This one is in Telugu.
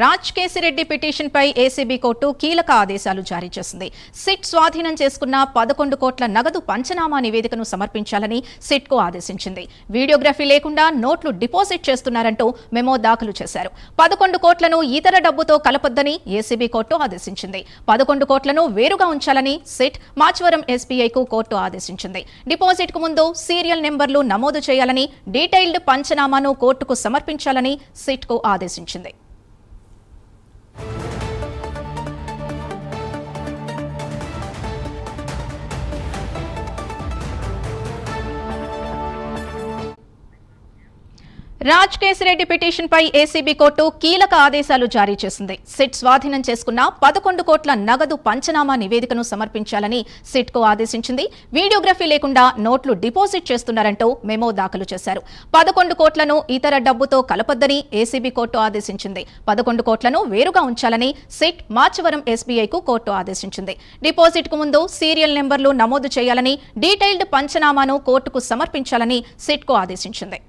రాజ్ కేసిరెడ్డి పిటిషన్ పై ఏసీబీ కోర్టు కీలక ఆదేశాలు జారీ చేసింది. సిట్ స్వాధీనం చేసుకున్న పదకొండు కోట్ల నగదు పంచనామా నివేదికను సమర్పించాలని సిట్కు ఆదేశించింది. వీడియోగ్రఫీ లేకుండా నోట్లు డిపాజిట్ చేస్తున్నారంటూ మెమో దాఖలు చేశారు. పదకొండు కోట్లను ఇతర డబ్బుతో కలపొద్దని ఏసీబీ కోర్టు ఆదేశించింది. పదకొండు కోట్లను వేరుగా ఉంచాలని సిట్ మాచవరం ఎస్బీఐకు కోర్టు ఆదేశించింది. డిపాజిట్కు ముందు సీరియల్ నెంబర్లు నమోదు చేయాలని డీటెయిల్డ్ పంచనామాను కోర్టుకు సమర్పించాలని సిట్కు ఆదేశించింది. రాజ్ కేసిరెడ్డి పిటిషన్ పై ఏసీబీ కోర్టు కీలక ఆదేశాలు జారీ చేసింది. సిట్ స్వాధీనం చేసుకున్న పదకొండు కోట్ల నగదు పంచనామా నివేదికను సమర్పించాలని సిట్కు ఆదేశించింది. వీడియోగ్రఫీ లేకుండా నోట్లు డిపాజిట్ చేస్తున్నారంటూ మెమో దాఖలు చేశారు. పదకొండు కోట్లను ఇతర డబ్బుతో కలపొద్దని ఏసీబీ కోర్టు ఆదేశించింది. పదకొండు కోట్లను వేరుగా ఉంచాలని సిట్ మాచవరం ఎస్బీఐకు కోర్టు ఆదేశించింది. డిపాజిట్కు ముందు సీరియల్ నెంబర్లు నమోదు చేయాలని డీటెయిల్డ్ పంచనామాను కోర్టుకు సమర్పించాలని సిట్కు ఆదేశించింది.